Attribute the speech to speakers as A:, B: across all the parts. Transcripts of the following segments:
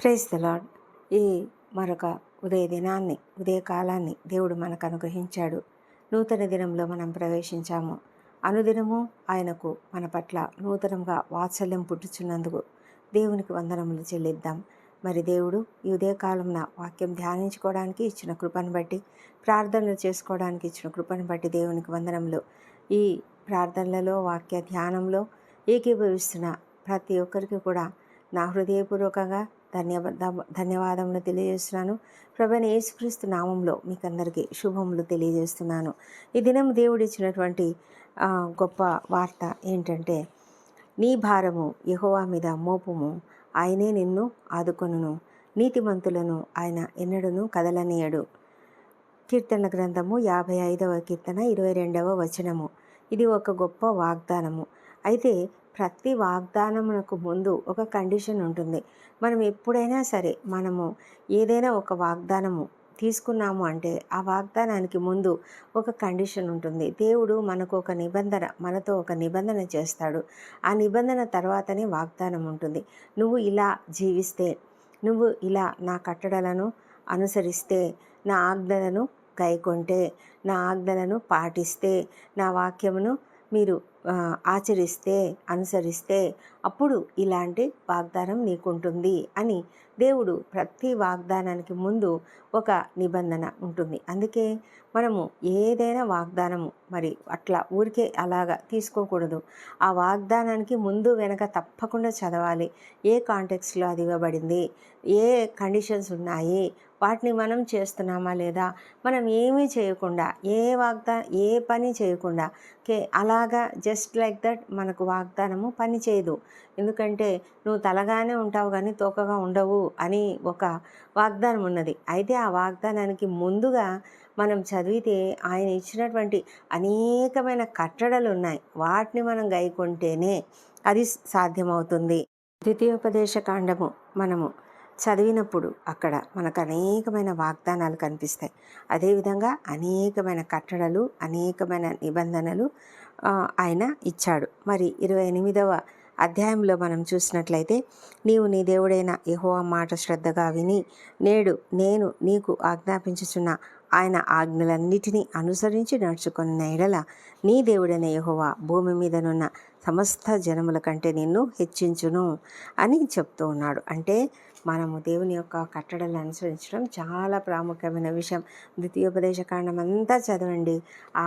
A: Praise the lord ఈ మరొక ఉదయ దినాన్ని ఉదయకాలాన్ని దేవుడు మనకు అనుగ్రహించాడు. నూతన దినంలో మనం ప్రవేశించాము. అనుదినము ఆయనకు మన పట్ల నూతనంగా వాత్సల్యం పుట్టుచున్నందుకు దేవునికి వందనములు చెల్లిద్దాం. మరి దేవుడు ఈ ఉదయకాలంన వాక్యం ధ్యానించుకోవడానికి ఇచ్చిన కృపను బట్టి ప్రార్థనలు చేసుకోవడానికి ఇచ్చిన కృపను బట్టి దేవునికి వందనములు. ఈ ప్రార్థనలలో వాక్య ధ్యానంలో ఏకీభవిస్తున్న ప్రతి ఒక్కరికి కూడా నా హృదయపూర్వకంగా ధన్యవాద ధన్యవాదములు తెలియజేస్తున్నాను. ప్రభైన యేసుక్రీస్తు నామంలో మీకు అందరికీ శుభములు తెలియజేస్తున్నాను. ఈ దినం దేవుడు ఇచ్చినటువంటి గొప్ప వార్త ఏంటంటే నీ భారము యహోవా మీద మోపుము. ఆయనే నిన్ను ఆదుకొనును. నీతిమంతులను ఆయన ఎన్నడను కదలనీయడు. కీర్తన గ్రంథము యాభై ఐదవ కీర్తన ఇరవై రెండవ వచనము. ఇది ఒక గొప్ప వాగ్దానము. అయితే ప్రతి వాగ్దానమునకు ముందు ఒక కండిషన్ ఉంటుంది. మనం ఎప్పుడైనా సరే మనము ఏదైనా ఒక వాగ్దానము తీసుకున్నాము అంటే ఆ వాగ్దానానికి ముందు ఒక కండిషన్ ఉంటుంది. దేవుడు మనకు ఒక నిబంధన మనతో ఒక నిబంధన చేస్తాడు. ఆ నిబంధన తర్వాతనే వాగ్దానం ఉంటుంది. నువ్వు ఇలా జీవిస్తే నువ్వు ఇలా నా కట్టడలను అనుసరిస్తే నా ఆజ్ఞలను గైకొంటే నా ఆజ్ఞలను పాటిస్తే నా వాక్యమును మీరు ఆచరిస్తే అనుసరిస్తే అప్పుడు ఇలాంటి వాగ్దానం నీకుంటుంది అని దేవుడు ప్రతి వాగ్దానానికి ముందు ఒక నిబంధన ఉంటుంది. అందుకే మనము ఏదైనా వాగ్దానము మరి అట్లా ఊరికే అలాగా తీసుకోకూడదు. ఆ వాగ్దానానికి ముందు వెనక తప్పకుండా చదవాలి. ఏ కాంటెక్స్లో అది ఇవ్వబడింది? ఏ కండిషన్స్ ఉన్నాయి? వాటిని మనం చేస్తున్నామా లేదా? మనం ఏమీ చేయకుండా ఏ వాగ్దా ఏ పని చేయకుండా కే అలాగా జస్ట్ లైక్ దట్ మనకు వాగ్దానము పని చేయదు. ఎందుకంటే నువ్వు తలగానే ఉంటావు కానీ తోకగా ఉండవు అని ఒక వాగ్దానం ఉన్నది. అయితే ఆ వాగ్దానానికి ముందుగా మనం చదివితే ఆయన ఇచ్చినటువంటి అనేకమైన కట్టడలు ఉన్నాయి. వాటిని మనం గైకొంటేనే అది సాధ్యమవుతుంది. ద్వితీయోపదేశ కాండము మనము చదివినప్పుడు అక్కడ మనకు అనేకమైన వాగ్దానాలు కనిపిస్తాయి. అదేవిధంగా అనేకమైన కట్టడలు అనేకమైన నిబంధనలు ఆయన ఇచ్చాడు. మరి ఇరవై ఎనిమిదవ అధ్యాయంలో మనం చూసినట్లయితే నీవు నీ దేవుడైన యెహోవా మాట శ్రద్ధగా విని నేడు నేను నీకు ఆజ్ఞాపించుచున్న ఆయన ఆజ్ఞలన్నిటినీ అనుసరించి నడుచుకున్న ఎడల నీ దేవుడైన యహోవా భూమి మీదనున్న సమస్త జనముల కంటే నిన్ను హెచ్చించును అని చెప్తూ ఉన్నాడు. అంటే మనము దేవుని యొక్క కట్టడలను అనుసరించడం చాలా ప్రాముఖ్యమైన విషయం. ద్వితీయోపదేశ కాండం అంతా చదవండి. ఆ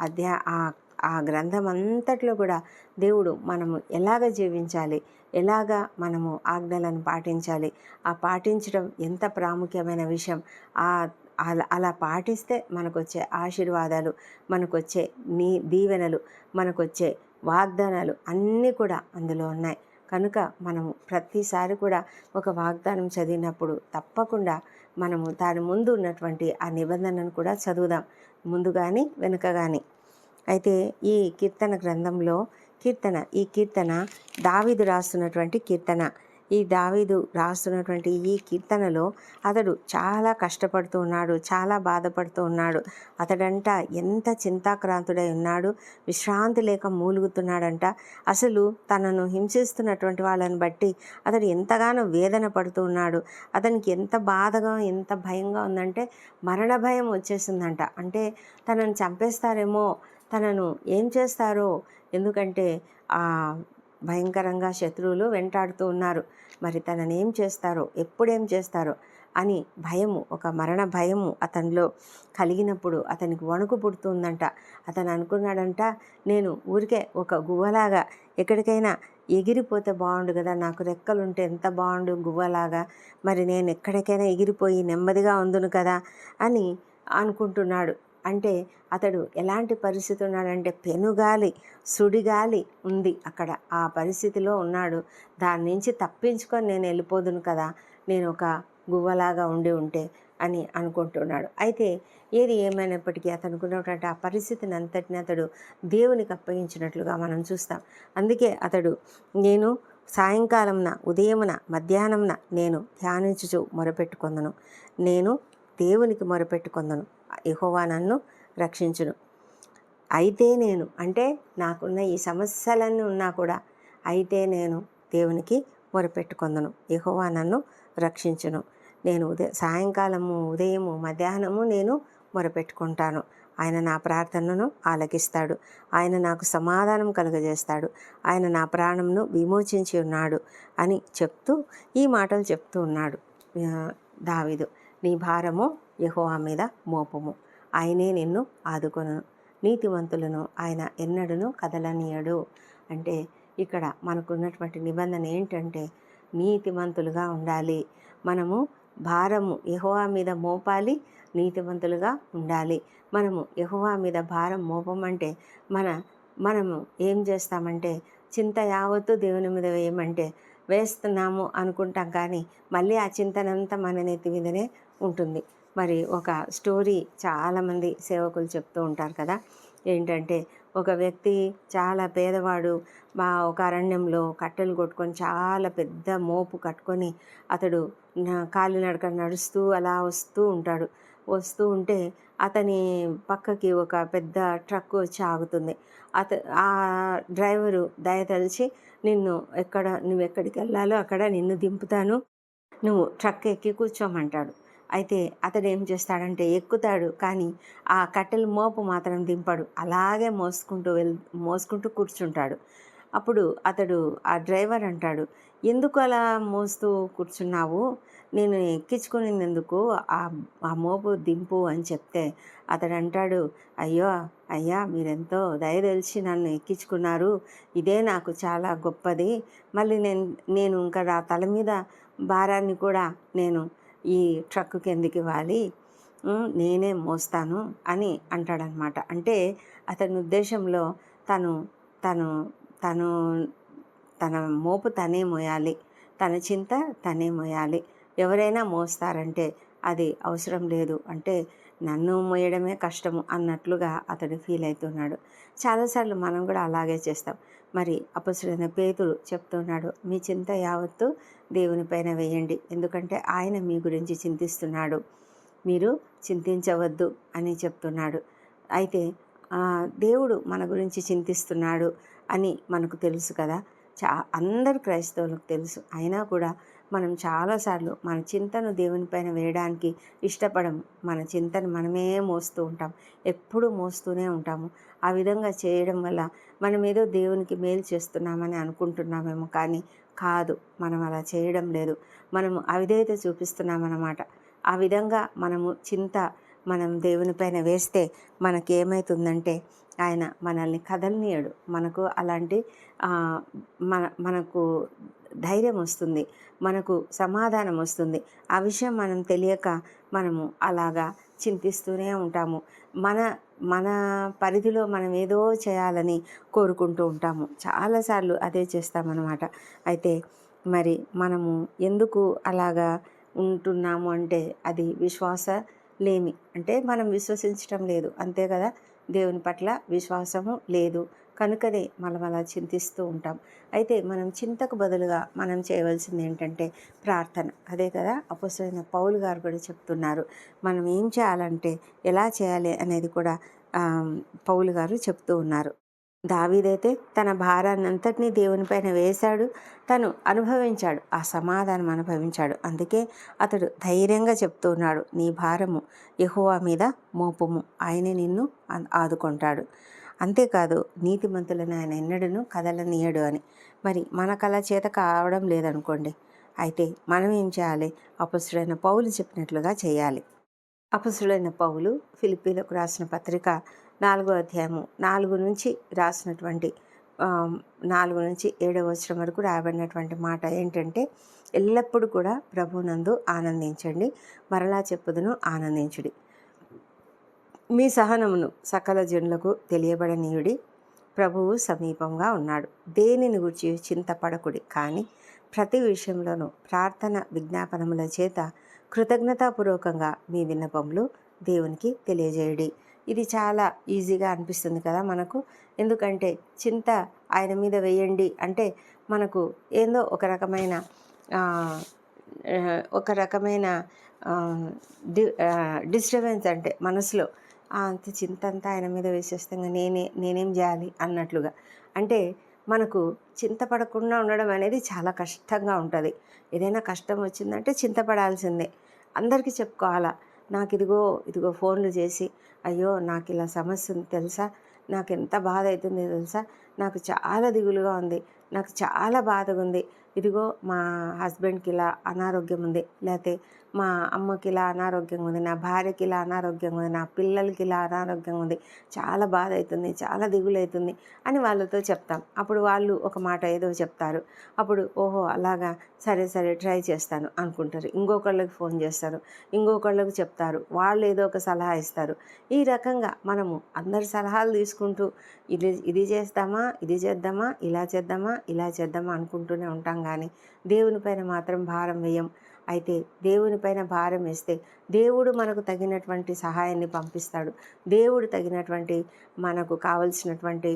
A: అధ్యా ఆ ఆ గ్రంథం అంతట్లో కూడా దేవుడు మనము ఎలాగ జీవించాలి? ఎలాగ మనము ఆజ్ఞలను పాటించాలి? ఆ పాటించడం ఎంత ప్రాముఖ్యమైన విషయం? ఆ అలా అలా పాటిస్తే మనకొచ్చే ఆశీర్వాదాలు మనకొచ్చే నీ దీవెనలు మనకొచ్చే వాగ్దానాలు అన్నీ కూడా అందులో ఉన్నాయి. కనుక మనము ప్రతిసారి కూడా ఒక వాగ్దానం చదివినప్పుడు తప్పకుండా మనము దాని ముందు ఉన్నటువంటి ఆ నిబంధనను కూడా చదువుదాం. ముందు కానీ వెనుక కానీ అయితే ఈ కీర్తన గ్రంథంలో కీర్తన ఈ కీర్తన దావిదు రాస్తున్నటువంటి కీర్తన ఈ దావీదు రాస్తున్నటువంటి ఈ కీర్తనలో అతడు చాలా కష్టపడుతూ ఉన్నాడు చాలా బాధపడుతూ ఉన్నాడు. అతడంట ఎంత చింతాక్రాంతుడై ఉన్నాడు విశ్రాంతి లేక మూలుగుతున్నాడంట. అసలు తనను హింసిస్తున్నటువంటి వాళ్ళని బట్టి అతడు ఎంతగానో వేదన పడుతూ ఉన్నాడు. అతనికి ఎంత బాధగా ఎంత భయంగా ఉందంటే మరణ భయం వచ్చేసిందంట. అంటే తనను చంపేస్తారేమో తనను ఏం చేస్తారో ఎందుకంటే భయంకరంగా శత్రువులు వెంటాడుతూ ఉన్నారు. మరి తననేం చేస్తారో ఎప్పుడేం చేస్తారో అని భయము ఒక మరణ భయము అతనిలో కలిగినప్పుడు అతనికి వణుకు పుడుతుందంట. అతను అనుకున్నాడంట నేను ఊరికే ఒక గువ్వలాగా ఎక్కడికైనా ఎగిరిపోతే బాగుండు కదా నాకు రెక్కలుంటే ఎంత బాగుండు గువ్వలాగా. మరి నేను ఎక్కడికైనా ఎగిరిపోయి నెమ్మదిగా ఉందును కదా అని అనుకుంటున్నాడు. అంటే అతడు ఎలాంటి పరిస్థితి ఉన్నాడంటే పెనుగాలి సుడిగాలి ఉంది అక్కడ. ఆ పరిస్థితిలో ఉన్నాడు. దాని నుంచి తప్పించుకొని నేను వెళ్ళిపోదును కదా నేను ఒక గువ్వలాగా ఉండి ఉంటే అని అనుకుంటున్నాడు. అయితే ఏది ఏమైనప్పటికీ అతనుకున్నటువంటి ఆ పరిస్థితిని అంతటిని అతడు దేవునికి అప్పగించినట్లుగా మనం చూస్తాం. అందుకే అతడు నేను సాయంకాలంన ఉదయమున మధ్యాహ్నంన నేను ధ్యానించుచు మొరపెట్టుకుందను. నేను దేవునికి మొరపెట్టుకుందను. యెహోవా నన్ను రక్షించును. అయితే నేను అంటే నాకున్న ఈ సమస్యలన్నీ ఉన్నా కూడా అయితే నేను దేవునికి మొరపెట్టుకొందను. యెహోవా నన్ను రక్షించును. నేను ఉదయ సాయంకాలము ఉదయము మధ్యాహ్నము నేను మొరపెట్టుకుంటాను. ఆయన నా ప్రార్థనను ఆలకిస్తాడు. ఆయన నాకు సమాధానం కలుగజేస్తాడు. ఆయన నా ప్రాణంను విమోచించి ఉన్నాడు అని చెప్తూ ఈ మాటలు చెప్తూ ఉన్నాడు దావిదు. నీ భారము యహోవా మీద మోపము. ఆయనే నిన్ను ఆదుకొను. నీతివంతులను ఆయన ఎన్నడను కదలనీయడు. అంటే ఇక్కడ మనకున్నటువంటి నిబంధన ఏంటంటే నీతివంతులుగా ఉండాలి. మనము భారము యహోవా మీద మోపాలి నీతివంతులుగా ఉండాలి. మనము యహోవా మీద భారం మోపమంటే మన మనము ఏం చేస్తామంటే చింత యావత్తు దేవుని మీద వేయమంటే వేస్తున్నాము అనుకుంటాం కానీ మళ్ళీ ఆ చింతనంతా మన నెత్తి మీదనే ఉంటుంది. మరి ఒక స్టోరీ చాలామంది సేవకులు చెప్తూ ఉంటారు కదా. ఏంటంటే ఒక వ్యక్తి చాలా పేదవాడు మా ఒక అరణ్యంలో కట్టెలు కొట్టుకొని చాలా పెద్ద మోపు కట్టుకొని అతడు కాలి కాలినడక నడుస్తూ అలా వస్తూ ఉంటాడు. వస్తూ ఉంటే అతని పక్కకి ఒక పెద్ద ట్రక్ వచ్చి ఆగుతుంది. అత ఆ డ్రైవరు దయతలిచి నిన్ను ఎక్కడ నువ్వు ఎక్కడికి వెళ్ళాలో అక్కడ నిన్ను దింపుతాను. నువ్వు ట్రక్ ఎక్కి కూర్చోమంటాడు. అయితే అతడు ఏం చేస్తాడంటే ఎక్కుతాడు. కానీ ఆ కట్టెల మోపు మాత్రం దింపడు. అలాగే మోసుకుంటూ వెల్ మోసుకుంటూ కూర్చుంటాడు. అప్పుడు అతడు ఆ డ్రైవర్ అంటాడు ఎందుకు అలా మోస్తూ కూర్చున్నావు? నేను ఎక్కించుకునేందుకు ఆ ఆ మోపు దింపు అని చెప్తే అతడు అంటాడు అయ్యో అయ్యా మీరెంతో దయ నన్ను ఎక్కించుకున్నారు. ఇదే నాకు చాలా గొప్పది. మళ్ళీ నేను నేను ఇంకా నా తల మీద భారాన్ని కూడా నేను ఈ ట్రక్ కిందకి వాలి. నేనే మోస్తాను అని అంటాడనమాట. అంటే అతని ఉద్దేశంలో తను తను తను తన మోపు తనే మోయాలి. తన చింత తనే మోయాలి. ఎవరైనా మోస్తారంటే అది అవసరం లేదు. అంటే నన్ను మోయడమే కష్టము అన్నట్లుగా అతడు ఫీల్ అవుతున్నాడు. చాలాసార్లు మనం కూడా అలాగే చేస్తాం. మరి అపసుడైన పేతుడు చెప్తున్నాడు మీ చింత యావత్తు దేవుని పైన వేయండి ఎందుకంటే ఆయన మీ గురించి చింతిస్తున్నాడు. మీరు చింతించవద్దు అని చెప్తున్నాడు. అయితే దేవుడు మన గురించి చింతిస్తున్నాడు అని మనకు తెలుసు కదా. చా అందరు క్రైస్తవులకు తెలుసు. అయినా కూడా మనం చాలాసార్లు మన చింతను దేవుని పైన వేయడానికి ఇష్టపడము మన చింతను మనమే మోస్తూ ఉంటాం. ఎప్పుడూ మోస్తూనే ఉంటాము. ఆ విధంగా చేయడం వల్ల మనం ఏదో దేవునికి మేలు చేస్తున్నామని అనుకుంటున్నామేమో కానీ కాదు మనం అలా చేయడం లేదు. మనము అవిధేయత చూపిస్తున్నామన్నమాట. ఆ విధంగా మనము చింత మనం దేవుని పైన వేస్తే మనకేమవుతుందంటే ఆయన మనల్ని కదలనీయడు. మనకు అలాంటి మన మనకు ధైర్యం వస్తుంది. మనకు సమాధానం వస్తుంది. ఆ విషయం మనం తెలియక మనము అలాగా చింతిస్తూనే ఉంటాము. మన మన పరిధిలో మనం ఏదో చేయాలని కోరుకుంటూ ఉంటాము. చాలాసార్లు అదే చేస్తామన్నమాట. అయితే మరి మనము ఎందుకు అలాగా ఉంటున్నాము అంటే అది విశ్వాస లేమి. అంటే మనం విశ్వసించటం లేదు. అంతే కదా? దేవుని పట్ల విశ్వాసము లేదు. కనుకనే మనం అలా చింతిస్తూ ఉంటాం. అయితే మనం చింతకు బదులుగా మనం చేయవలసింది ఏంటంటే ప్రార్థన. అదే కదా? అపోసరైన పౌలు గారు కూడా చెప్తున్నారు. మనం ఏం చేయాలంటే ఎలా చేయాలి అనేది కూడా పౌలు గారు చెప్తూ ఉన్నారు. దావీదైతే తన భారాన్ని అంతటినీ దేవునిపైన వేశాడు. తను అనుభవించాడు. ఆ సమాధానం అనుభవించాడు. అందుకే అతడు ధైర్యంగా చెప్తున్నాడు నీ భారము ఎహువా మీద మోపము. ఆయనే నిన్ను ఆదుకుంటాడు. అంతేకాదు నీతిమంతులను ఆయన ఎన్నడను కదలనీయడు అని. మరి మన కళ చేత కావడం లేదనుకోండి. అయితే మనం ఏం చేయాలి? అపసుడైన పౌలు చెప్పినట్లుగా చేయాలి. అపసుడైన పౌలు ఫిలిపీలకు రాసిన పత్రిక నాలుగో అధ్యాయము నాలుగు నుంచి రాసినటువంటి నాలుగు నుంచి ఏడవ వచనం వరకు రాయబడినటువంటి మాట ఏంటంటే ఎల్లప్పుడూ కూడా ప్రభునందు ఆనందించండి మరలా చెప్పుదును ఆనందించుడి. మీ సహనమును సకల జనులకు తెలియబడనీయుడి ప్రభువు సమీపంగా ఉన్నాడు. దేనిని గురించి చింతపడకుడి? కానీ ప్రతి విషయంలోనూ ప్రార్థన విజ్ఞాపనముల చేత కృతజ్ఞతాపూర్వకంగా మీ విన్నపములు దేవునికి తెలియజేయడి. ఇది చాలా ఈజీగా అనిపిస్తుంది కదా మనకు. ఎందుకంటే చింత ఆయన మీద వేయండి అంటే మనకు ఏందో ఒక రకమైన ఒక రకమైన డి డిస్టర్బెన్స్ అంటే మనసులో అంత చింత అంతా ఆయన మీద వేసేస్తాం నేనే నేనేం చేయాలి అన్నట్లుగా. అంటే మనకు చింతపడకుండా ఉండడం అనేది చాలా కష్టంగా ఉంటుంది. ఏదైనా కష్టం వచ్చిందంటే చింతపడాల్సిందే అందరికీ చెప్పుకోవాలా నాకు ఇదిగో ఇదిగో ఫోన్లు చేసి అయ్యో నాకు ఇలా సమస్య ఉంది తెలుసా? నాకు ఎంత బాధ అవుతుంది తెలుసా? నాకు చాలా దిగులుగా ఉంది. నాకు చాలా బాధగా ఉంది ఇదిగో మా హస్బెండ్కి ఇలా అనారోగ్యం ఉంది. లేకపోతే మా అమ్మకి ఇలా అనారోగ్యం ఉంది. నా భార్యకి ఇలా అనారోగ్యం ఉంది. నా పిల్లలకి ఇలా అనారోగ్యం ఉంది. చాలా బాధ అవుతుంది చాలా దిగులు అవుతుంది అని వాళ్ళతో చెప్తాం. అప్పుడు వాళ్ళు ఒక మాట ఏదో చెప్తారు. అప్పుడు ఓహో అలాగా సరే సరే ట్రై చేస్తాను అనుకుంటారు. ఇంకొకళ్ళకి ఫోన్ చేస్తారు. ఇంకొకళ్ళకి చెప్తారు. వాళ్ళు ఏదో ఒక సలహా ఇస్తారు. ఈ రకంగా మనము అందరి సలహాలు తీసుకుంటూ ఇది ఇది చేస్తామా ఇది చేద్దామా ఇలా చేద్దామా ఇలా చేద్దామా అనుకుంటూనే ఉంటాం కానీ దేవుని పైన మాత్రం భారం వేయం. అయితే దేవుని పైన భారం వేస్తే దేవుడు మనకు తగినటువంటి సహాయాన్ని పంపిస్తాడు. దేవుడు తగినటువంటి మనకు కావలసినటువంటి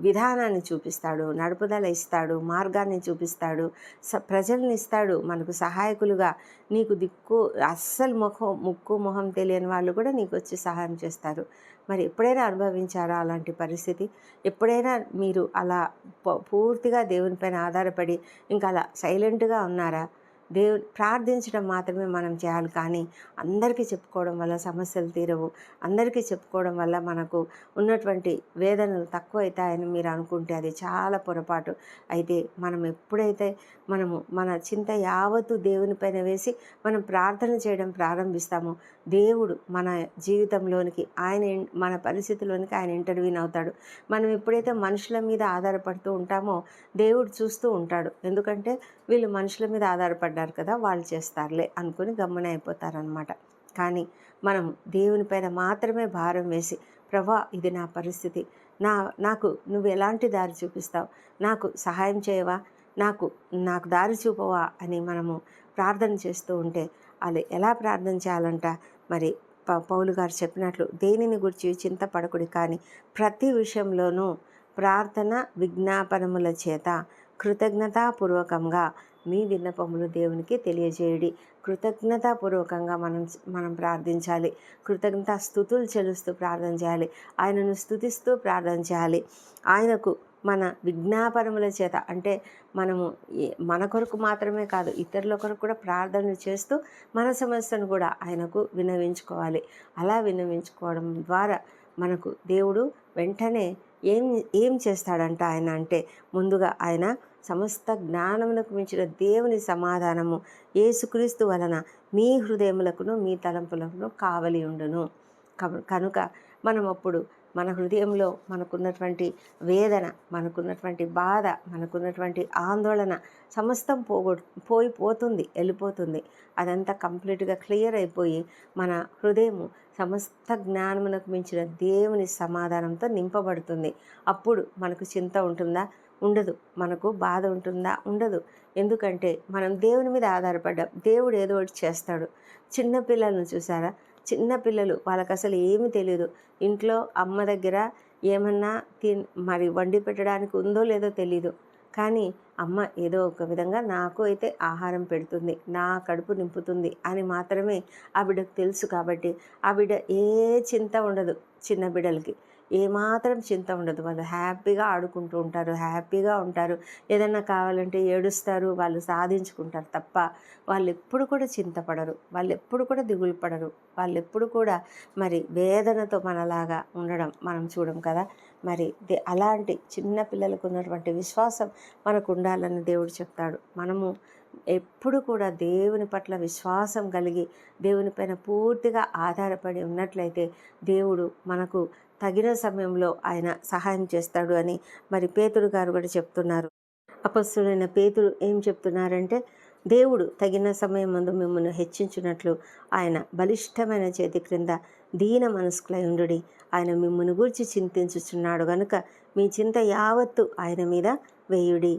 A: విధానాన్ని చూపిస్తాడు నడుపుదల ఇస్తాడు మార్గాన్ని చూపిస్తాడు స ప్రజల్ని ఇస్తాడు మనకు సహాయకులుగా నీకు దిక్కు అస్సలు ముఖం ముక్కు మొహం తెలియని వాళ్ళు కూడా నీకు వచ్చి సహాయం చేస్తారు. మరి ఎప్పుడైనా అనుభవించారా అలాంటి పరిస్థితి? ఎప్పుడైనా మీరు అలా ప- పూర్తిగా దేవునిపైన ఆధారపడి ఇంకా అలా సైలెంట్గా ఉన్నారా? దేవు ప్రార్థించడం మాత్రమే మనం చేయాలి. కానీ అందరికీ చెప్పుకోవడం వల్ల సమస్యలు తీరవు. అందరికీ చెప్పుకోవడం వల్ల మనకు ఉన్నటువంటి వేదనలు తక్కువ అవుతాయని మీరు అనుకుంటే అది చాలా పొరపాటు. అయితే మనం ఎప్పుడైతే మనము మన చింత యావత్తు దేవునిపైన వేసి మనం ప్రార్థన చేయడం ప్రారంభిస్తామో దేవుడు మన జీవితంలోనికి ఆయన మన పరిస్థితిలోనికి ఆయన ఇంటర్వ్యూన్ అవుతాడు. మనం ఎప్పుడైతే మనుషుల మీద ఆధారపడుతూ ఉంటామో దేవుడు చూస్తూ ఉంటాడు. ఎందుకంటే వీళ్ళు మనుషుల మీద ఆధారపడ్డారు కదా వాళ్ళు చేస్తారులే అనుకుని గమ్మున అయిపోతారనమాట కానీ మనం దేవునిపైన మాత్రమే భారం వేసి ప్రభా ఇది నా పరిస్థితి. నా నాకు నువ్వు ఎలాంటి దారి చూపిస్తావు? నాకు సహాయం చేయవా? నాకు నాకు దారి చూపవా? అని మనము ప్రార్థన చేస్తూ ఉంటే అది ఎలా ప్రార్థన చేయాలంట? మరి ప- పౌలు గారు చెప్పినట్లు దేనిని గురించి చింతపడకుడి కానీ ప్రతి విషయంలోనూ ప్రార్థన విజ్ఞాపనముల చేత కృతజ్ఞతాపూర్వకంగా మీ విన్నపములు దేవునికి తెలియజేయడి. కృతజ్ఞతాపూర్వకంగా మనం మనం ప్రార్థించాలి. కృతజ్ఞత స్థుతులు చెలుస్తూ ప్రార్థన చేయాలి. ఆయనను స్థుతిస్తూ ప్రార్థన చేయాలి. ఆయనకు మన విజ్ఞాపనముల చేత అంటే మనము మన కొరకు మాత్రమే కాదు ఇతరుల కొరకు కూడా ప్రార్థనలు చేస్తూ మన సమస్యను కూడా ఆయనకు వినవించుకోవాలి అలా వినవించుకోవడం ద్వారా మనకు దేవుడు వెంటనే ఏం ఏం చేస్తాడంట ఆయన అంటే ముందుగా ఆయన సమస్త జ్ఞానమునకు మించిన దేవుని సమాధానము ఏసుక్రీస్తు వలన మీ హృదయములకును మీ తలంపులకును కావలి ఉండును. కనుక మనం అప్పుడు మన హృదయంలో మనకున్నటువంటి వేదన మనకున్నటువంటి బాధ మనకున్నటువంటి ఆందోళన సమస్తం పోగొ పోయి పోతుంది వెళ్ళిపోతుంది. అదంతా కంప్లీట్గా క్లియర్ అయిపోయి మన హృదయము సమస్త జ్ఞానమునకు మించిన దేవుని సమాధానంతో నింపబడుతుంది. అప్పుడు మనకు చింత ఉంటుందా? ఉండదు. మనకు బాధ ఉంటుందా? ఉండదు. ఎందుకంటే మనం దేవుని మీద ఆధారపడ్డాం. దేవుడు ఏదో ఒకటి చేస్తాడు. చిన్నపిల్లలను చూసారా? చిన్నపిల్లలు వాళ్ళకి అసలు ఏమీ తెలియదు ఇంట్లో అమ్మ దగ్గర ఏమన్నా తిన్ మరి వండి పెట్టడానికి ఉందో లేదో తెలీదు. కానీ అమ్మ ఏదో ఒక విధంగా నాకు అయితే ఆహారం పెడుతుంది. నా కడుపు నింపుతుంది అని మాత్రమే ఆ బిడ్డకు తెలుసు కాబట్టి ఆ బిడ్డ ఏ చింత ఉండదు చిన్న బిడ్డలకి. ఏమాత్రం చింత ఉండదు. వాళ్ళు హ్యాపీగా ఆడుకుంటూ ఉంటారు హ్యాపీగా ఉంటారు. ఏదైనా కావాలంటే ఏడుస్తారు వాళ్ళు సాధించుకుంటారు తప్ప వాళ్ళు ఎప్పుడు కూడా చింతపడరు వాళ్ళు ఎప్పుడు కూడా దిగులు పడరు. వాళ్ళు ఎప్పుడు కూడా మరి వేదనతో మనలాగా ఉండడం మనం చూడం కదా. మరి దే- అలాంటి చిన్న పిల్లలకు ఉన్నటువంటి విశ్వాసం మనకు ఉండాలని దేవుడు చెప్తాడు. మనము ఎప్పుడు కూడా దేవుని పట్ల విశ్వాసం కలిగి దేవునిపైన పూర్తిగా ఆధారపడి ఉన్నట్లయితే దేవుడు మనకు తగిన సమయంలో ఆయన సహాయం చేస్తాడు అని మరి పేతుడు గారు కూడా చెప్తున్నారు. అపస్తుడైన పేతుడు ఏం చెప్తున్నారంటే దేవుడు తగిన సమయం ముందు మిమ్మల్ని హెచ్చించినట్లు ఆయన బలిష్టమైన చేతి క్రింద దీన మనస్కులయుండు ఉండుడి. ఆయన మిమ్మల్ని గూర్చి చింతించుచున్నాడు గనుక మీ చింత యావత్తు ఆయన మీద వేయుడి.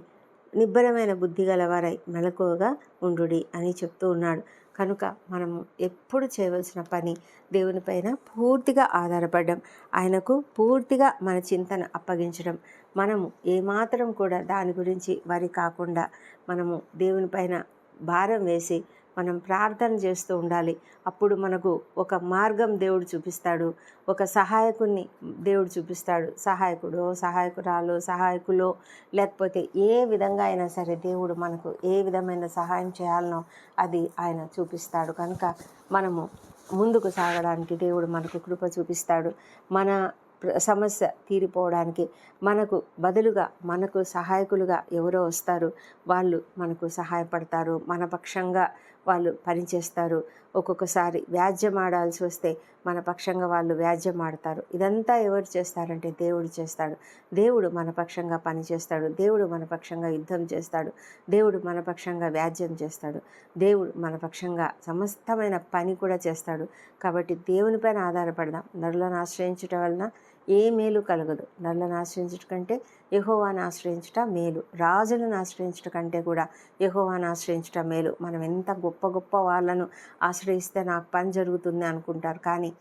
A: నిబ్బరమైన బుద్ధి గలవారై మెలకువగా ఉండుడి అని చెప్తూ ఉన్నాడు. కనుక మనము ఎప్పుడు చేయవలసిన పని దేవునిపైన పూర్తిగా ఆధారపడడం ఆయనకు పూర్తిగా మన చింతన అప్పగించడం. మనము ఏమాత్రం కూడా దాని గురించి వరి కాకుండా మనము దేవునిపైన భారం వేసి మనం ప్రార్థన చేస్తూ ఉండాలి. అప్పుడు మనకు ఒక మార్గం దేవుడు చూపిస్తాడు. ఒక సహాయకుడిని దేవుడు చూపిస్తాడు. సహాయకుడు సహాయకురాలు సహాయకులు లేకపోతే ఏ విధంగా అయినా సరే దేవుడు మనకు ఏ విధమైన సహాయం చేయాలనో అది ఆయన చూపిస్తాడు. కనుక మనము ముందుకు సాగడానికి దేవుడు మనకు కృప చూపిస్తాడు. మన సమస్య తీరిపోవడానికి మనకు బదులుగా మనకు సహాయకులుగా ఎవరో వస్తారు. వాళ్ళు మనకు సహాయపడతారు. మన పక్షంగా వాళ్ళు పనిచేస్తారు. ఒక్కొక్కసారి వ్యాజ్యం ఆడాల్సి వస్తే మన పక్షంగా వాళ్ళు వ్యాజ్యం ఆడతారు. ఇదంతా ఎవరు చేస్తారంటే దేవుడు చేస్తాడు. దేవుడు మన పక్షంగా పనిచేస్తాడు. దేవుడు మన పక్షంగా యుద్ధం చేస్తాడు. దేవుడు మన పక్షంగా వ్యాజ్యం చేస్తాడు. దేవుడు మన పక్షంగా సమస్తమైన పని కూడా చేస్తాడు. కాబట్టి దేవునిపైన ఆధారపడదాం. నరులను ఆశ్రయించటం వలన ఏ మేలు కలగదు. నరులను ఆశ్రయించట కంటే యహోవాను ఆశ్రయించుట మేలు. రాజులను ఆశ్రయించట కంటే కూడా యహోవాను ఆశ్రయించుట మేలు. మనం ఎంత గొప్ప గొప్ప వాళ్ళను ఆశ్రయిస్తే నాకు పని జరుగుతుంది అనుకుంటారు. కానీ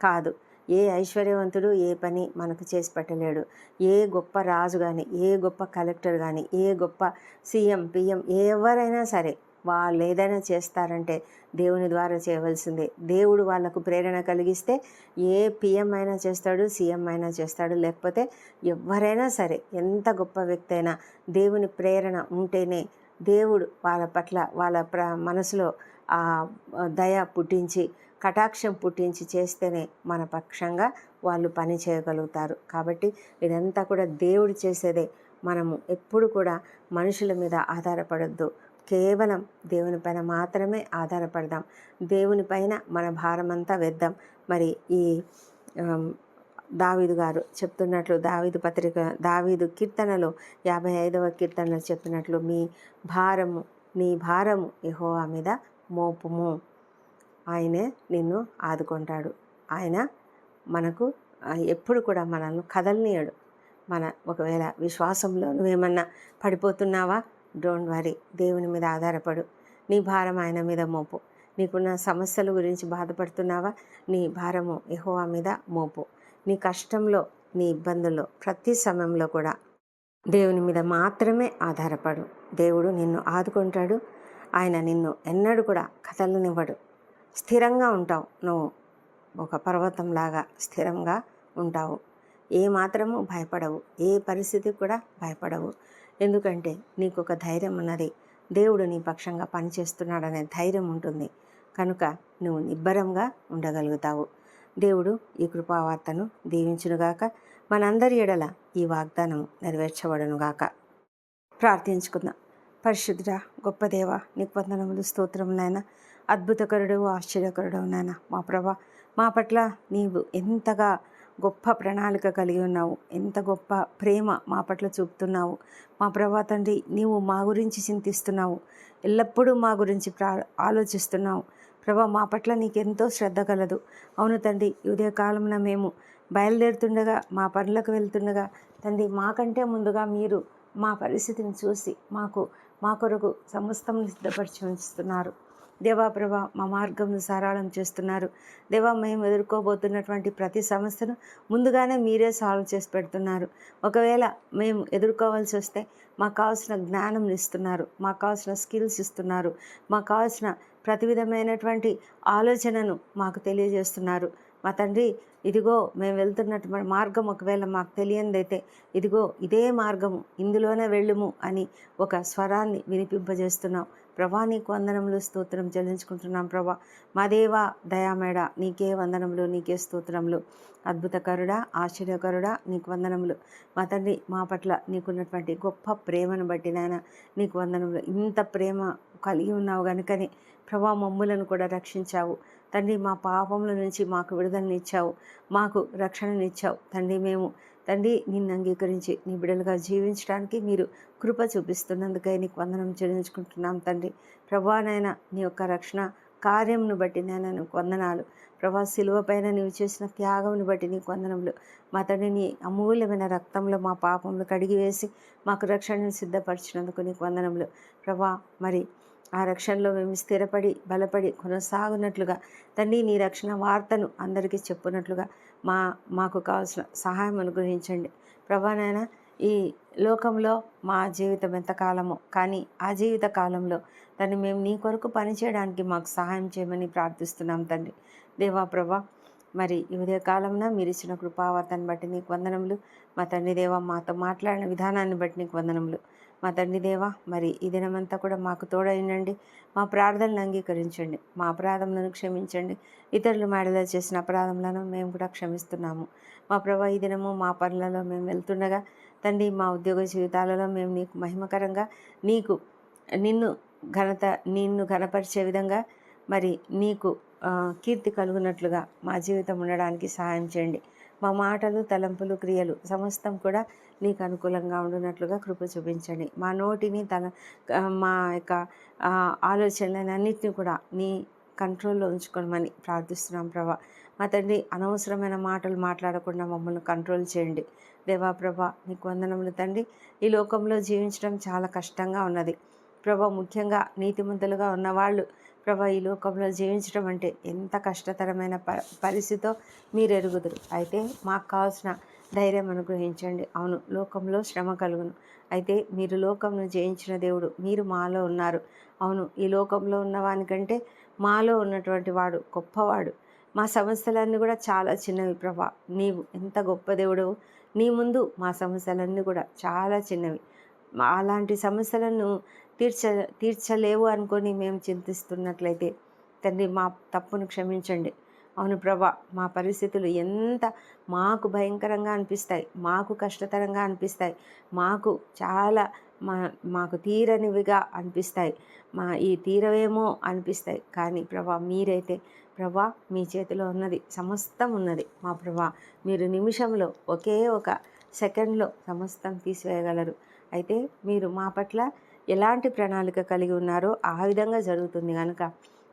A: కాదు. ఏ ఐశ్వర్యవంతుడు ఏ పని మనకు చేసి పెట్టలేడు. ఏ గొప్ప రాజు కానీ ఏ గొప్ప కలెక్టర్ కానీ ఏ గొప్ప సీఎం పిఎం ఎవరైనా సరే వాళ్ళు ఏదైనా చేస్తారంటే దేవుని ద్వారా చేయవలసిందే. దేవుడు వాళ్ళకు ప్రేరణ కలిగిస్తే ఏ పిఎం అయినా చేస్తాడు సీఎం అయినా చేస్తాడు. లేకపోతే ఎవరైనా సరే ఎంత గొప్ప వ్యక్తి అయినా దేవుని ప్రేరణ ఉంటేనే దేవుడు వాళ్ళ పట్ల వాళ్ళ ప్ర మనసులో ఆ దయ పుట్టించి కటాక్షం పుట్టించి చేస్తేనే మన పక్షంగా వాళ్ళు పని చేయగలుగుతారు. కాబట్టి ఇదంతా కూడా దేవుడు చేసేదే మనము ఎప్పుడు కూడా మనుషుల మీద ఆధారపడద్దు. కేవలం దేవునిపైన మాత్రమే ఆధారపడదాం. దేవునిపైన మన భారమంతా వేద్దాం. మరి ఈ దావీదు గారు చెప్తున్నట్లు దావీదు పత్రిక దావీదు కీర్తనలో యాభై ఐదవ కీర్తనలో చెప్పినట్లు మీ భారము నీ భారము యహోవా మీద మోపుము. ఆయనే నిన్ను ఆదుకుంటాడు. ఆయన మనకు ఎప్పుడు కూడా మనల్ని కదలనీయడు. మన ఒకవేళ విశ్వాసంలో నువ్వేమన్నా పడిపోతున్నావా? డోంట్ వరీ దేవుని మీద ఆధారపడు. నీ భారం ఆయన మీద మోపు. నీకున్న సమస్యల గురించి బాధపడుతున్నావా? నీ భారము ఎహోవా మీద మోపు. నీ కష్టంలో నీ ఇబ్బందుల్లో ప్రతి సమయంలో కూడా దేవుని మీద మాత్రమే ఆధారపడు. దేవుడు నిన్ను ఆదుకుంటాడు. ఆయన నిన్ను ఎన్నడూ కూడా కథలనివ్వడు స్థిరంగా ఉంటావు. నువ్వు ఒక పర్వతంలాగా స్థిరంగా ఉంటావు. ఏ మాత్రము భయపడవు. ఏ పరిస్థితికి కూడా భయపడవు. ఎందుకంటే నీకు ఒక ధైర్యం ఉన్నది. దేవుడు నీ పక్షంగా పనిచేస్తున్నాడనే ధైర్యం ఉంటుంది. కనుక నువ్వు నిబ్బరంగా ఉండగలుగుతావు. దేవుడు ఈ కృపావార్తను దీవించునుగాక. మనందరి ఎడల ఈ వాగ్దానం నెరవేర్చబడునుగాక. ప్రార్థించుకుందాం. పరిశుద్ధ గొప్ప దేవ నీకు వందనములు స్తోత్రములైనా అద్భుతకరుడు ఆశ్చర్యకరుడు నాయన. మా ప్రభా మా పట్ల నీవు ఎంతగా గొప్ప ప్రణాళిక కలిగి ఉన్నావు. ఎంత గొప్ప ప్రేమ మా పట్ల చూపుతున్నావు. మా ప్రభా తండ్రి నీవు మా గురించి చింతిస్తున్నావు. ఎల్లప్పుడూ మా గురించి ప్రా ఆలోచిస్తున్నావు. ప్రభా మా పట్ల నీకెంతో శ్రద్ధ కలదు. అవును తండ్రి ఉదయకాలంన మేము బయలుదేరుతుండగా మా పనులకు వెళ్తుండగా తండ్రి మాకంటే ముందుగా మీరు మా పరిస్థితిని చూసి మాకు మా కొరకు సమస్తం సిద్ధపరిచి ఉంచుతున్నారు. దేవాప్రభ మా మార్గంను సరళం చేస్తున్నారు. దేవా మేము ఎదుర్కోబోతున్నటువంటి ప్రతి సమస్యను ముందుగానే మీరే సాల్వ్ చేసి పెడుతున్నారు. ఒకవేళ మేము ఎదుర్కోవాల్సి వస్తే మాకు కావాల్సిన జ్ఞానం ఇస్తున్నారు మాకు కావాల్సిన స్కిల్స్ ఇస్తున్నారు మాకు కావాల్సిన ప్రతి విధమైనటువంటి ఆలోచనను మాకు తెలియజేస్తున్నారు. మా తండ్రి ఇదిగో మేము వెళ్తున్నటువంటి మార్గం ఒకవేళ మాకు తెలియనిదైతే ఇదిగో ఇదే మార్గము ఇందులోనే వెళ్ళుము అని ఒక స్వరాన్ని వినిపింపజేస్తున్నాం. ప్రభా నీకు వందనములు స్తోత్రం చెల్లించుకుంటున్నాం ప్రభా. మా దేవా దయామేడ నీకే వందనములు నీకే స్తోత్రములు. అద్భుతకరుడా ఆశ్చర్యకరుడా నీకు వందనములు. మా తండ్రి మా పట్ల నీకున్నటువంటి గొప్ప ప్రేమను బట్టి నాయన నీకు వందనములు. ఇంత ప్రేమ కలిగి ఉన్నావు కనుకనే ప్రభా మమ్ములను కూడా రక్షించావు. తండ్రి మా పాపముల నుంచి మాకు విడుదలనిచ్చావు. మాకు రక్షణనిచ్చావు. తండ్రి మేము తండ్రి నిన్ను అంగీకరించి నీ బిడ్డలుగా జీవించడానికి మీరు కృప చూపిస్తున్నందుకై నీకు వందనం చెల్లించుకుంటున్నాం తండ్రి. ప్రభానైనా నీ యొక్క రక్షణ కార్యంను బట్టి నేను నీకు వందనాలు. ప్రభా శిలువ పైన నీవు చేసిన త్యాగంను బట్టి నీకు వందనములు. మా తండ్రి నీ అమూల్యమైన రక్తంలో మా పాపములు కడిగివేసి మాకు రక్షణను సిద్ధపరిచినందుకు నీకు వందనములు. ప్రభా మరి ఆ రక్షణలో మేము స్థిరపడి బలపడి కొనసాగునట్లుగా తండ్రి నీ రక్షణ వార్తను అందరికీ చెప్పునట్లుగా మా మాకు కావాల్సిన సహాయం అనుగ్రహించండి. ప్రభా ఈ లోకంలో మా జీవితం ఎంతకాలము కానీ ఆ జీవిత కాలంలో దాన్ని మేము నీ కొరకు పనిచేయడానికి మాకు సహాయం చేయమని ప్రార్థిస్తున్నాం తండ్రి. దేవా ప్రభా మరి ఈ ఉదయ కాలంలో మీరు ఇచ్చిన కృపావర్తను బట్టి నీకు వందనములు. మా తండ్రి దేవ మాతో మాట్లాడిన విధానాన్ని బట్టి నీకు వందనములు. మా తండ్రి దేవ మరి ఈ దినమంతా కూడా మాకు తోడైనండి. మా ప్రార్థనలు అంగీకరించండి. మా అపరాధములను క్షమించండి. ఇతరులు మేడలో చేసిన అపరాధములను మేము కూడా క్షమిస్తున్నాము. మా ప్రభా ఈ దినము మా పనులలో మేము వెళ్తుండగా తండ్రి మా ఉద్యోగ జీవితాలలో మేము నీకు మహిమకరంగా నీకు నిన్ను ఘనత నిన్ను ఘనపరిచే విధంగా మరి నీకు కీర్తి కలుగునట్లుగా మా జీవితం ఉండడానికి సహాయం చేయండి. మా మాటలు తలంపులు క్రియలు సమస్తం కూడా నీకు అనుకూలంగా ఉండునట్లుగా కృప చూపించండి. మా నోటిని తల మా యొక్క ఆలోచనలన్నింటినీ కూడా నీ కంట్రోల్లో ఉంచుకోమని ప్రార్థిస్తున్నాం ప్రభా. మా తండ్రి అనవసరమైన మాటలు మాట్లాడకుండా మమ్మల్ని కంట్రోల్ చేయండి. దేవా ప్రభా నీకు వందనములు తండ్రి. ఈ లోకంలో జీవించడం చాలా కష్టంగా ఉన్నది. ప్రభా ముఖ్యంగా నీతిమంతులుగా ఉన్నవాళ్ళు ప్రభా ఈ లోకంలో జీవించడం అంటే ఎంత కష్టతరమైన ప పరిస్థితితో మీరు ఎరుగుదురు అయితే మాకు కావాల్సిన ధైర్యం అనుగ్రహించండి. అవును లోకంలో శ్రమ కలుగును. అయితే మీరు లోకంను జయించిన దేవుడు మీరు మాలో ఉన్నారు. అవును ఈ లోకంలో ఉన్నవానికంటే మాలో ఉన్నటువంటి వాడు గొప్పవాడు. మా సమస్యలన్నీ కూడా చాలా చిన్నవి ప్రభా. నీవు ఎంత గొప్ప దేవుడు నీ ముందు మా సమస్యలన్నీ కూడా చాలా చిన్నవి. అలాంటి సమస్యలను తీర్చ తీర్చలేవు అనుకొని మేము చింతిస్తున్నట్లయితే తండ్రి మా తప్పును క్షమించండి. అవును ప్రభా మా పరిస్థితులు ఎంత మాకు భయంకరంగా అనిపిస్తాయి మాకు కష్టతరంగా అనిపిస్తాయి మాకు చాలా మా మాకు తీరనివిగా అనిపిస్తాయి మా ఈ తీరవేమో అనిపిస్తాయి. కానీ ప్రభా మీరైతే ప్రభా మీ చేతిలో ఉన్నది సమస్తం ఉన్నది. మా ప్రభా మీరు నిమిషంలో ఒకే ఒక సెకండ్లో సమస్తం తీసివేయగలరు. అయితే మీరు మా పట్ల ఎలాంటి ప్రణాళిక కలిగి ఉన్నారో ఆ విధంగా జరుగుతుంది కనుక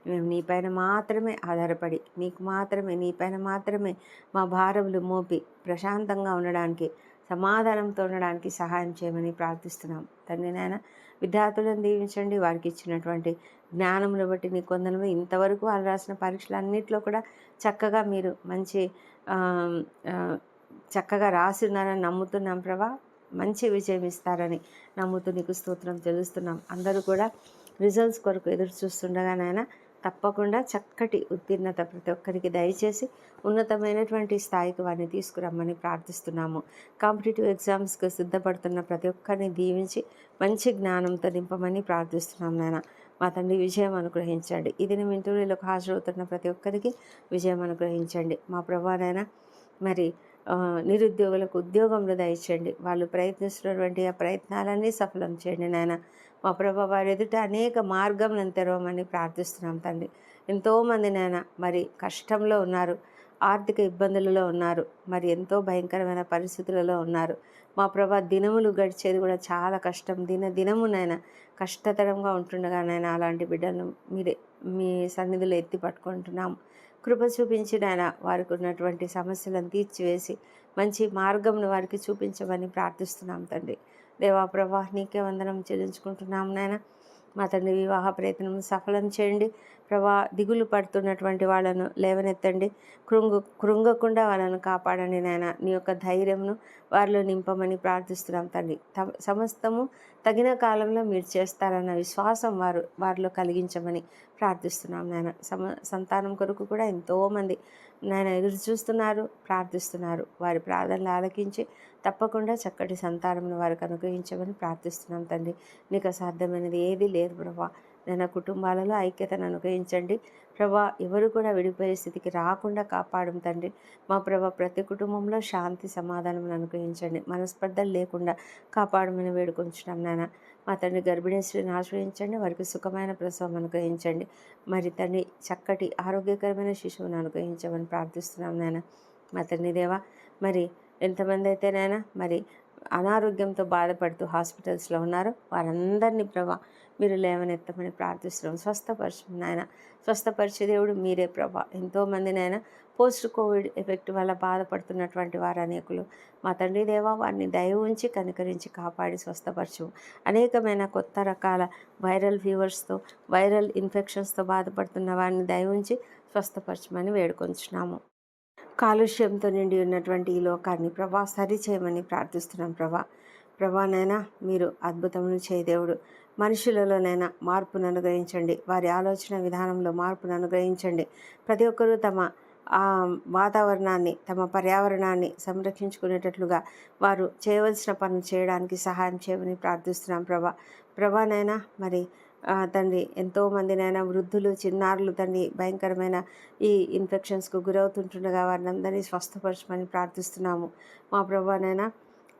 A: మేము నీపైన మాత్రమే ఆధారపడి నీకు మాత్రమే నీపైన మాత్రమే మా భారములు మోపి ప్రశాంతంగా ఉండడానికి సమాధానంతో ఉండడానికి సహాయం చేయమని ప్రార్థిస్తున్నాం. తండ్రి నాయన విద్యార్థులను దీవించండి. వారికి ఇచ్చినటువంటి జ్ఞానమును బట్టి నీ కొందరు ఇంతవరకు వాళ్ళు రాసిన పరీక్షలు అన్నింటిలో కూడా చక్కగా మీరు మంచి చక్కగా రాసి ఉన్నారని నమ్ముతున్నాం ప్రభా. మంచి విజయం ఇస్తారని నమ్ముతూ నీకు స్తోత్రం తెలుస్తున్నాం. అందరూ కూడా రిజల్ట్స్ కొరకు ఎదురు చూస్తుండగా నాయన తప్పకుండా చక్కటి ఉత్తీర్ణత ప్రతి ఒక్కరికి దయచేసి ఉన్నతమైనటువంటి స్థాయికి వారిని తీసుకురమ్మని ప్రార్థిస్తున్నాము. కాంపిటేటివ్ ఎగ్జామ్స్కి సిద్ధపడుతున్న ప్రతి ఒక్కరిని దీవించి మంచి జ్ఞానంతో నింపమని ప్రార్థిస్తున్నాం నాయన. మా తండ్రి విజయం అనుగ్రహించండి. ఇది ఇంటర్వ్యూలకు హాజరవుతున్న ప్రతి ఒక్కరికి విజయం అనుగ్రహించండి. మా ప్రభానైనా మరి నిరుద్యోగులకు ఉద్యోగంలో దయచేయండి వాళ్ళు ప్రయత్నిస్తున్నటువంటి ఆ ప్రయత్నాలన్నీ సఫలం చేయండి నాయన. మా ప్రభా వారి ఎదుట అనేక మార్గంలను తెరవమని ప్రార్థిస్తున్నాం తండ్రి. ఎంతోమంది నాయన మరి కష్టంలో ఉన్నారు ఆర్థిక ఇబ్బందులలో ఉన్నారు మరి ఎంతో భయంకరమైన పరిస్థితులలో ఉన్నారు. మా ప్రభా దినములు గడిచేది కూడా చాలా కష్టం. దిన దినమునైనా కష్టతరంగా ఉంటుండగా అలాంటి బిడ్డలను మీరే మీ సన్నిధిలో ఎత్తి పట్టుకుంటున్నాము. కృప చూపించిన వారికి ఉన్నటువంటి సమస్యలను తీర్చివేసి మంచి మార్గంను వారికి చూపించమని ప్రార్థిస్తున్నాం తండ్రి. దేవా ప్రభా నీకే వందనం చెల్లించుకుంటున్నాం నాయన. మా తండ్రి వివాహ ప్రయత్నం సఫలం చేయండి. ప్రభా దిగులు పడుతున్నటువంటి వాళ్ళను లేవనెత్తండి. కృంగు కృంగకుండా వాళ్ళను కాపాడండి నాయన. నీ యొక్క ధైర్యంను వారిలో నింపమని ప్రార్థిస్తున్నాం తండ్రి. సమస్తము తగిన కాలంలో మీరు చేస్తారన్న విశ్వాసం వారు వారిలో కలిగించమని ప్రార్థిస్తున్నాం నాయన. సమ సంతానం కొరకు కూడా ఎంతోమంది నన్ను ఎదురు చూస్తున్నారు ప్రార్థిస్తున్నారు. వారి ప్రార్థనలు ఆలకించి తప్పకుండా చక్కటి సంతానమును వారికి అనుగ్రహించమని ప్రార్థిస్తున్నాం తండ్రి. నీకు అసాధ్యమైనది ఏది లేదు ప్రభా. నేను కుటుంబాలలో ఐక్యతను అనుగ్రహించండి. ప్రభా ఎవరు కూడా విడిపోయే స్థితికి రాకుండా కాపాడం తండ్రి. మా ప్రభా ప్రతి కుటుంబంలో శాంతి సమాధానం అనుగ్రహించండి. మనస్పర్ధలు లేకుండా కాపాడమని వేడుకొంచున్నాం నాన్న. మా తండ్రి గర్భిణీ ఆశ్రయించండి వారికి సుఖమైన ప్రసవం అనుగ్రహించండి. మరి తండ్రి చక్కటి ఆరోగ్యకరమైన శిశువును అనుగ్రహించమని ప్రార్థిస్తున్నాం నాయన. మా తండ్రి దేవా మరి ఎంతమంది అయితే నాయన మరి అనారోగ్యంతో బాధపడుతూ హాస్పిటల్స్లో ఉన్నారో వారందరినీ ప్రభా మీరు లేవనెత్తమని ప్రార్థిస్తున్నాం. స్వస్థపరచు నాయన. స్వస్థపరిచే దేవుడు మీరే ప్రభా. ఎంతోమంది నాయన పోస్ట్ కోవిడ్ ఎఫెక్ట్ వల్ల బాధపడుతున్నటువంటి వారు అనేకులు. మా తండ్రి దేవా వారిని దయ ఉంచి కనికరించి కాపాడి స్వస్థపరచు. అనేకమైన కొత్త రకాల వైరల్ ఫీవర్స్తో వైరల్ ఇన్ఫెక్షన్స్తో బాధపడుతున్న వారిని దయ ఉంచి స్వస్థపరచమని వేడుకొంచున్నాము. కాలుష్యంతో నిండి ఉన్నటువంటి ఈ లోకాన్ని ప్రభా సరి చేయమని ప్రార్థిస్తున్నాం ప్రభా. ప్రభానైనా మీరు అద్భుతమును చేయదేవుడు మనుషులలోనైనా మార్పును అనుగ్రహించండి. వారి ఆలోచన విధానంలో మార్పును అనుగ్రహించండి. ప్రతి ఒక్కరూ తమ వాతావరణాన్ని తమ పర్యావరణాన్ని సంరక్షించుకునేటట్లుగా వారు చేయవలసిన పనులు చేయడానికి సహాయం చేయమని ప్రార్థిస్తున్నాం ప్రభా. ప్రభానైనా మరి తండ్రి ఎంతోమందినైనా వృద్ధులు చిన్నారులు తండ్రి భయంకరమైన ఈ ఇన్ఫెక్షన్స్కు గురవుతుంటుండగా వారిని అందరినీ స్వస్థపరచమని ప్రార్థిస్తున్నాము. మా ప్రభానైనా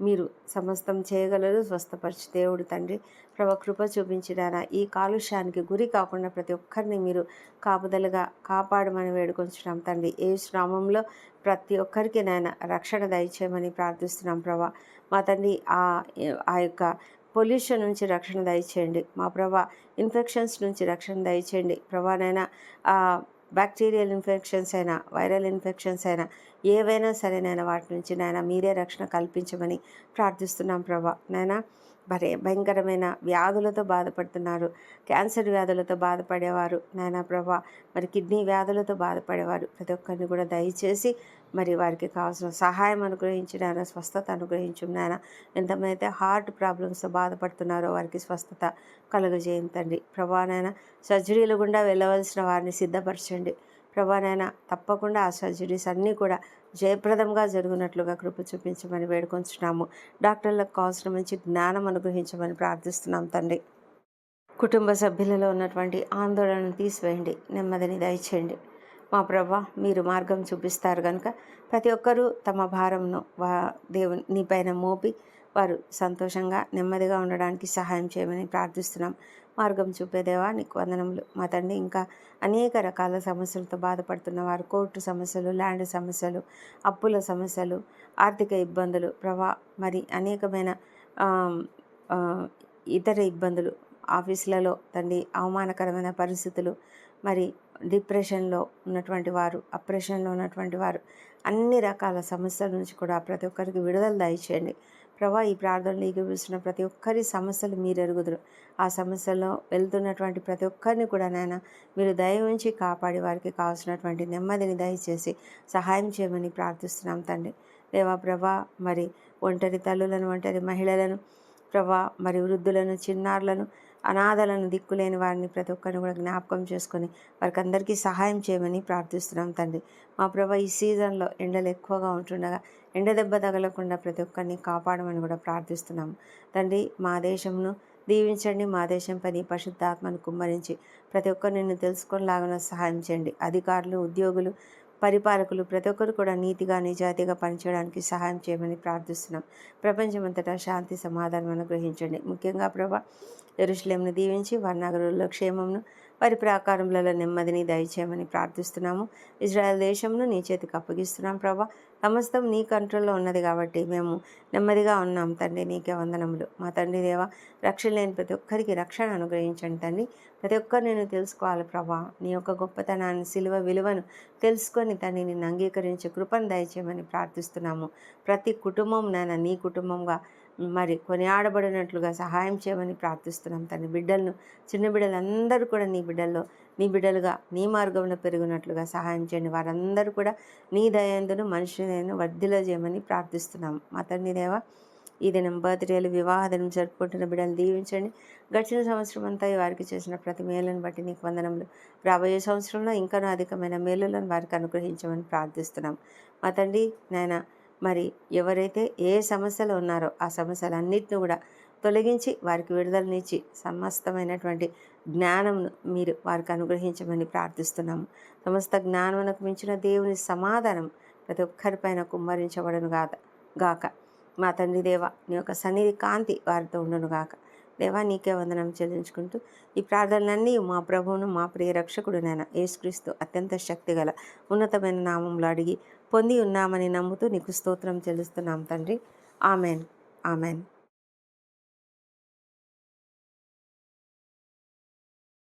A: మీరు సమస్తం చేయగలరు. స్వస్థపరిచి దేవుడు తండ్రి. ప్రభ కృప చూపించినారా? ఈ కాలుష్యానికి గురి కాకుండా ప్రతి ఒక్కరిని మీరు కాపుదలుగా కాపాడమని వేడుకొంచున్నాం తండ్రి. ఏ శ్రామంలో ప్రతి ఒక్కరికి నాయన రక్షణ దయచేయమని ప్రార్థిస్తున్నాం ప్రభా. మా తండ్రి ఆ ఆ యొక్క పొల్యూషన్ నుంచి రక్షణ దయచేయండి. మా ప్రభా ఇన్ఫెక్షన్స్ నుంచి రక్షణ దయచేయండి. ప్రభానైనా బ్యాక్టీరియల్ ఇన్ఫెక్షన్స్ అయినా వైరల్ ఇన్ఫెక్షన్స్ అయినా ఏవైనా సరే నాయన వాటి నుంచి నాయన మీరే రక్షణ కల్పించమని ప్రార్థిస్తున్నాం ప్రభా. నాయన మరి భయంకరమైన వ్యాధులతో బాధపడుతున్నారు క్యాన్సర్ వ్యాధులతో బాధపడేవారు. నాయన ప్రభా మరి కిడ్నీ వ్యాధులతో బాధపడేవారు. ప్రతి ఒక్కరిని కూడా దయచేసి మరి వారికి కావాల్సిన సహాయం అనుగ్రహించి నాయన స్వస్థత అనుగ్రహించు నాయన. ఎంతమంది అయితే హార్ట్ ప్రాబ్లమ్స్తో బాధపడుతున్నారో వారికి స్వస్థత కలుగజేయండి తండ్రి. ప్రభానైనా సర్జరీలు గుండా వెళ్ళవలసిన వారిని సిద్ధపరచండి. ప్రభానైనా తప్పకుండా ఆ సర్జరీస్ అన్నీ కూడా జయప్రదంగా జరుగునట్లుగా కృప చూపించమని వేడుకొంచున్నాము. డాక్టర్లకు కావాల్సిన మంచి జ్ఞానం అనుగ్రహించమని ప్రార్థిస్తున్నాం తండ్రి. కుటుంబ సభ్యులలో ఉన్నటువంటి ఆందోళనను తీసివేయండి. నెమ్మదిని దయచేయండి. మా ప్రభా మీరు మార్గం చూపిస్తారు కనుక ప్రతి ఒక్కరూ తమ భారంను వా దేవుని నీపైన మోపి వారు సంతోషంగా నెమ్మదిగా ఉండడానికి సహాయం చేయమని ప్రార్థిస్తున్నాం. మార్గం చూపేదేవా నీకు వందనములు. మా తండ్రి ఇంకా అనేక రకాల సమస్యలతో బాధపడుతున్న వారు కోర్టు సమస్యలు ల్యాండ్ సమస్యలు అప్పుల సమస్యలు ఆర్థిక ఇబ్బందులు ప్రభా మరి అనేకమైన ఇతర ఇబ్బందులు ఆఫీసులలో తండ్రి అవమానకరమైన పరిస్థితులు మరి డిప్రెషన్లో ఉన్నటువంటి వారు అప్రెషన్లో ఉన్నటువంటి వారు అన్ని రకాల సమస్యల నుంచి కూడా ప్రతి ఒక్కరికి విడుదల దయచేయండి. ప్రభా ఈ ప్రార్థనలు ఎగిపిస్తున్న ప్రతి ఒక్కరి సమస్యలు మీరు ఎరుగుదురు. ఆ సమస్యల్లో వెళ్తున్నటువంటి ప్రతి ఒక్కరిని కూడా నాయన మీరు దయ ఉంచి కాపాడి వారికి కావాల్సినటువంటి నెమ్మదిని దయచేసి సహాయం చేయమని ప్రార్థిస్తున్నాం తండ్రి. దేవా ప్రభా మరి ఒంటరి తల్లులను ఒంటరి మహిళలను ప్రభా మరి వృద్ధులను చిన్నారులను అనాథలను దిక్కులేని వారిని ప్రతి ఒక్కరిని కూడా జ్ఞాపకం చేసుకొని వారికి అందరికీ సహాయం చేయమని ప్రార్థిస్తున్నాం తండ్రి. మా ప్రభా ఈ సీజన్లో ఎండలు ఎక్కువగా ఉంటుండగా ఎండ దెబ్బ తగలకుండా ప్రతి ఒక్కరిని కాపాడమని కూడా ప్రార్థిస్తున్నాం. తండ్రి మా దేశంను దీవించండి మా దేశం పని పరిశుద్ధాత్మను కుమ్మరించి ప్రతి ఒక్కరు నిన్ను తెలుసుకొనిలాగా సహాయం చేయండి. అధికారులు ఉద్యోగులు పరిపాలకులు ప్రతి ఒక్కరు కూడా నీతిగా నిజాయితీగా పనిచేయడానికి సహాయం చేయమని ప్రార్థిస్తున్నాం. ప్రపంచమంతటా శాంతి సమాధానం అనుగ్రహించండి. ముఖ్యంగా ప్రభా ఎరుషులేమును దీవించి వారి క్షేమంను వారి ప్రాకారములలో నెమ్మదిని దయచేయమని ప్రార్థిస్తున్నాము. ఇజ్రాయెల్ దేశంను నీ చేతికి అప్పగిస్తున్నాం ప్రభా. సమస్తం నీ కంట్రోల్లో ఉన్నది కాబట్టి మేము నెమ్మదిగా ఉన్నాం. తండ్రి నీకే వందనములు. మా తండ్రి దేవ రక్షణ లేని ప్రతి ఒక్కరికి రక్షణ అనుగ్రహించండి తండ్రి. ప్రతి ఒక్కరు నేను తెలుసుకోవాలి ప్రభా. నీ యొక్క గొప్పతనాన్ని సిలువ విలువను తెలుసుకొని తండ్రి నిన్ను అంగీకరించే కృపను దయచేయమని ప్రార్థిస్తున్నాము. ప్రతి కుటుంబం నాన్న నీ కుటుంబంగా మరి కొనియాడబడినట్లుగా సహాయం చేయమని ప్రార్థిస్తున్నాం తండ్రి. బిడ్డలను చిన్న బిడ్డలందరూ కూడా నీ బిడ్డల్లో నీ బిడ్డలుగా నీ మార్గంలో పెరుగునట్లుగా సహాయం చేయండి. వారందరూ కూడా నీ దయందును మనుషులను వర్ధిలో చేయమని ప్రార్థిస్తున్నాం. మా తండ్రి దేవ ఈ దినం బర్త్డేలు వివాహ దినం జరుపుకుంటున్న బిడ్డలు దీవించండి. గడిచిన సంవత్సరం అంతా వారికి చేసిన ప్రతి మేలును బట్టి నీకు వందనములు. రాబోయే సంవత్సరంలో ఇంకనూ అధికమైన మేలులను వారికి అనుగ్రహించమని ప్రార్థిస్తున్నాం. మా తండ్రి నాయన మరి ఎవరైతే ఏ సమస్యలు ఉన్నారో ఆ సమస్యలన్నింటినీ కూడా తొలగించి వారికి విడుదలనిచ్చి సమస్తమైనటువంటి జ్ఞానం మీరు వారికి అనుగ్రహించమని ప్రార్థిస్తున్నాము సమస్త జ్ఞానమునకు మించిన దేవుని సమాధానం ప్రతి ఒక్కరిపైన కుమ్మరించబడను గాక గాక. మా తండ్రి దేవ నీ యొక్క సన్నిధి కాంతి వారితో ఉండను గాక. దేవా నీకే వందనం చెల్లించుకుంటూ ఈ ప్రార్థనలన్నీ మా ప్రభువును మా ప్రియ రక్షకుడు నాయన యేసుక్రీస్తు అత్యంత శక్తిగల ఉన్నతమైన నామంలో అడిగి పొంది ఉన్నామని నమ్ముతూ నీకు స్తోత్రం చెల్లిస్తున్నాం తండ్రి. ఆమెన్. ఆమెన్.